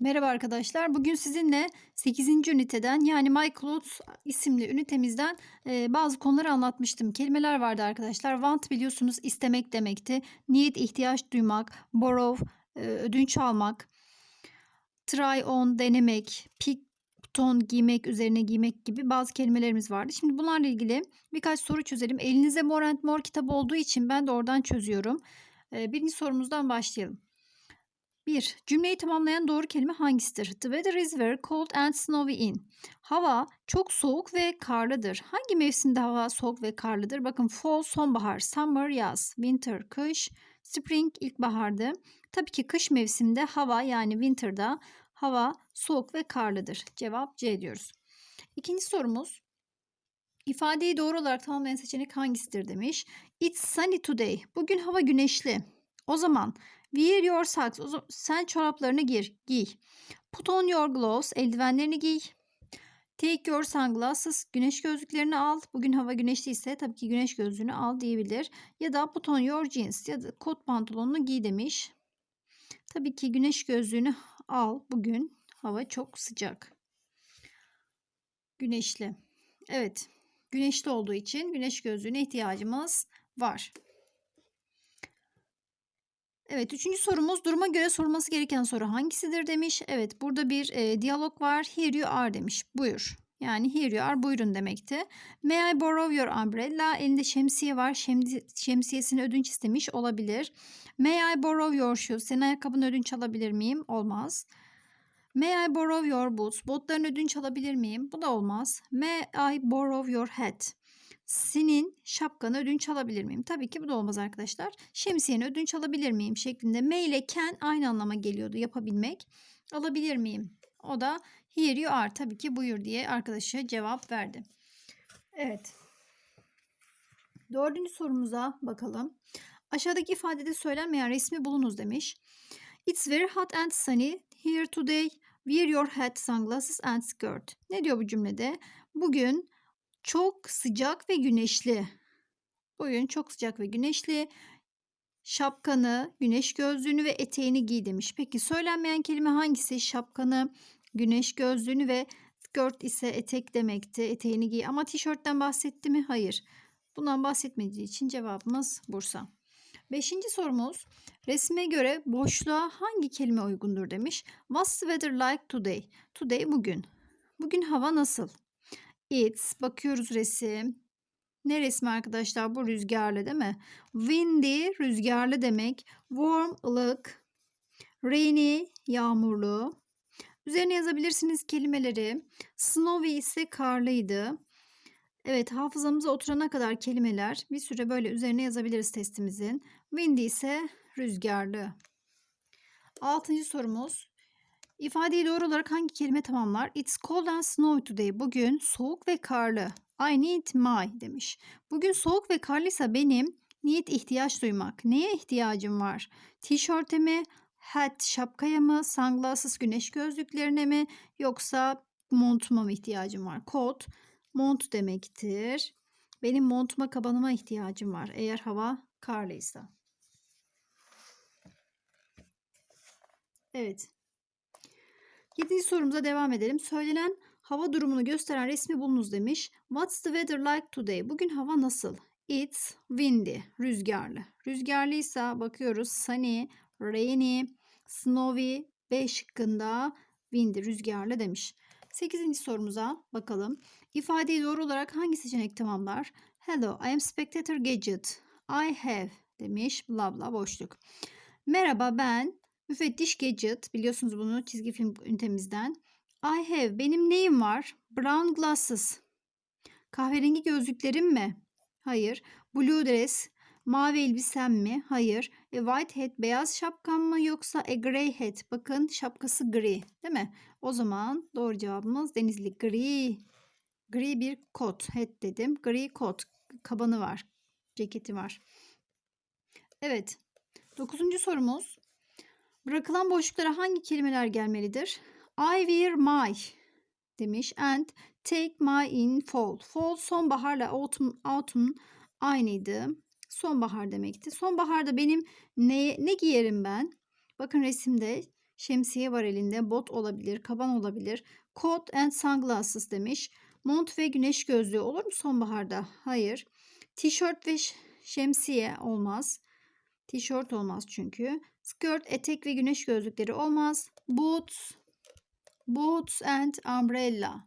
Merhaba arkadaşlar. Bugün sizinle 8. üniteden yani My isimli ünitemizden e, bazı konuları anlatmıştım. Kelimeler vardı arkadaşlar. Want biliyorsunuz istemek demekti. Need ihtiyaç duymak, borrow e, ödünç almak, try on denemek, pick ton giymek, üzerine giymek gibi bazı kelimelerimiz vardı. Şimdi bunlarla ilgili birkaç soru çözelim. Elinizde More and More kitabı olduğu için ben de oradan çözüyorum. E, birinci sorumuzdan başlayalım. 1. Cümleyi tamamlayan doğru kelime hangisidir? The weather is very cold and snowy in. Hava çok soğuk ve karlıdır. Hangi mevsimde hava soğuk ve karlıdır? Bakın fall sonbahar, summer yaz, winter kış, spring ilkbahardı. Tabii ki kış mevsiminde hava yani winter'da hava soğuk ve karlıdır. Cevap C diyoruz. İkinci sorumuz. İfadeyi doğru olarak tamamlayan seçenek hangisidir demiş. It's sunny today. Bugün hava güneşli. O zaman Wear your socks. Sen çoraplarını gir, giy. Put on your gloves. Eldivenlerini giy. Take your sunglasses. Güneş gözlüklerini al. Bugün hava güneşliyse tabii ki güneş gözlüğünü al diyebilir. Ya da put on your jeans ya da kot pantolonunu giy demiş. Tabii ki güneş gözlüğünü al. Bugün hava çok sıcak. Güneşli. Evet. Güneşli olduğu için güneş gözlüğüne ihtiyacımız var. Evet, üçüncü sorumuz duruma göre sorulması gereken soru hangisidir demiş. Evet, burada bir e, diyalog var. Here you are demiş. Buyur. Yani here you are buyurun demekti. May I borrow your umbrella? Elinde şemsiye var. Şemsi, şemsiyesini ödünç istemiş olabilir. May I borrow your shoes? Senin ayakkabını ödünç alabilir miyim? Olmaz. May I borrow your boots? Botlarını ödünç alabilir miyim? Bu da olmaz. May I borrow your hat? Senin şapkanı ödünç alabilir miyim? Tabii ki bu da olmaz arkadaşlar. Şemsiyeni ödünç alabilir miyim şeklinde. Me ile can aynı anlama geliyordu yapabilmek. Alabilir miyim? O da here you are tabii ki buyur diye arkadaşa cevap verdi. Evet. Dördüncü sorumuza bakalım. Aşağıdaki ifadede söylenmeyen resmi bulunuz demiş. It's very hot and sunny here today. Wear your hat, sunglasses and skirt. Ne diyor bu cümlede? Bugün çok sıcak ve güneşli. Bugün çok sıcak ve güneşli. Şapkanı, güneş gözlüğünü ve eteğini giy demiş. Peki söylenmeyen kelime hangisi? Şapkanı, güneş gözlüğünü ve skirt ise etek demekti. Eteğini giy. Ama tişörtten bahsetti mi? Hayır. Bundan bahsetmediği için cevabımız Bursa. Beşinci sorumuz. Resme göre boşluğa hangi kelime uygundur demiş. What's the weather like today? Today bugün. Bugün hava nasıl? It's bakıyoruz resim. Ne resmi arkadaşlar? Bu rüzgarlı değil mi? Windy rüzgarlı demek. Warm ılık. Rainy yağmurlu. Üzerine yazabilirsiniz kelimeleri. Snowy ise karlıydı. Evet hafızamıza oturana kadar kelimeler bir süre böyle üzerine yazabiliriz testimizin. Windy ise rüzgarlı. Altıncı sorumuz. İfadeyi doğru olarak hangi kelime tamamlar? It's cold and snowy today. Bugün soğuk ve karlı. I need my demiş. Bugün soğuk ve karlıysa benim need ihtiyaç duymak. Neye ihtiyacım var? Tişörte mi? Hat şapkaya mı? Sunglasses güneş gözlüklerine mi? Yoksa montuma mı ihtiyacım var? Kot mont demektir. Benim montuma kabanıma ihtiyacım var eğer hava karlıysa. Evet. Yedinci sorumuza devam edelim. Söylenen hava durumunu gösteren resmi bulunuz demiş. What's the weather like today? Bugün hava nasıl? It's windy, rüzgarlı. Rüzgarlıysa bakıyoruz sunny, rainy, snowy, B şıkkında windy, rüzgarlı demiş. Sekizinci sorumuza bakalım. İfadeyi doğru olarak hangi seçenek tamamlar? Hello, I am spectator gadget. I have demiş. Bla bla boşluk. Merhaba ben Müfettiş Gadget biliyorsunuz bunu çizgi film ünitemizden. I have benim neyim var? Brown glasses. Kahverengi gözlüklerim mi? Hayır. Blue dress. Mavi elbisem mi? Hayır. A white hat beyaz şapkam mı yoksa a grey hat? Bakın şapkası gri değil mi? O zaman doğru cevabımız denizli gri. Gri bir kot. Hat dedim. Gri kot. Kabanı var. Ceketi var. Evet. Dokuzuncu sorumuz. Bırakılan boşluklara hangi kelimeler gelmelidir? I wear my demiş and take my in fall. Fall sonbaharla autumn, autumn aynıydı. Sonbahar demekti. Sonbaharda benim ne, ne giyerim ben? Bakın resimde Şemsiye var elinde. Bot olabilir. Kaban olabilir. Coat and sunglasses demiş. Mont ve güneş gözlüğü olur mu sonbaharda? Hayır. Tişört ve şemsiye olmaz. Tişört olmaz çünkü. Skirt, etek ve güneş gözlükleri olmaz. Boots, boots and umbrella.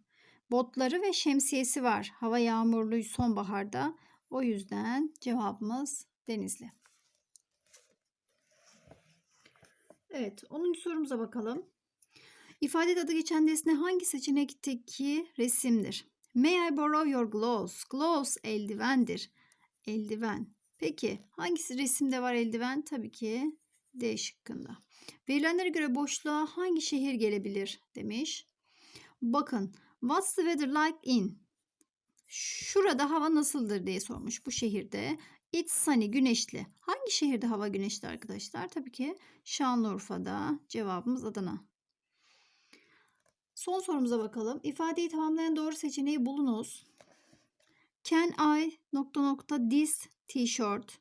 Botları ve şemsiyesi var. Hava yağmurlu sonbaharda. O yüzden cevabımız Denizli. Evet, 10. sorumuza bakalım. İfade adı geçen nesne hangi seçenekteki resimdir? May I borrow your gloves? Gloves eldivendir. Eldiven. Peki hangisi resimde var eldiven? Tabii ki D şıkkında. Verilenlere göre boşluğa hangi şehir gelebilir demiş. Bakın what's the weather like in? Şurada hava nasıldır diye sormuş bu şehirde. It's sunny güneşli. Hangi şehirde hava güneşli arkadaşlar? Tabii ki Şanlıurfa'da. Cevabımız Adana. Son sorumuza bakalım. İfadeyi tamamlayan doğru seçeneği bulunuz. Can I nokta nokta this t-shirt?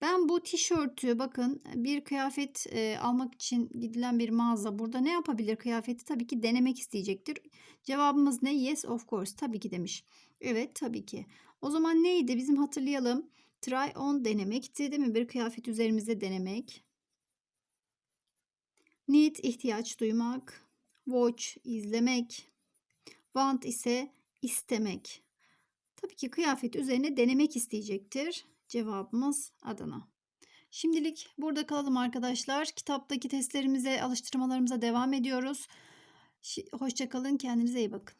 Ben bu tişörtü bakın bir kıyafet e, almak için gidilen bir mağaza. Burada ne yapabilir kıyafeti? Tabii ki denemek isteyecektir. Cevabımız ne? Yes of course. Tabii ki demiş. Evet tabii ki. O zaman neydi? Bizim hatırlayalım. Try on denemekti değil mi? Bir kıyafet üzerimizde denemek. Need ihtiyaç duymak. Watch izlemek. Want ise istemek. Tabii ki kıyafet üzerine denemek isteyecektir. Cevabımız Adana. Şimdilik burada kalalım arkadaşlar. Kitaptaki testlerimize, alıştırmalarımıza devam ediyoruz. Hoşçakalın, kendinize iyi bakın.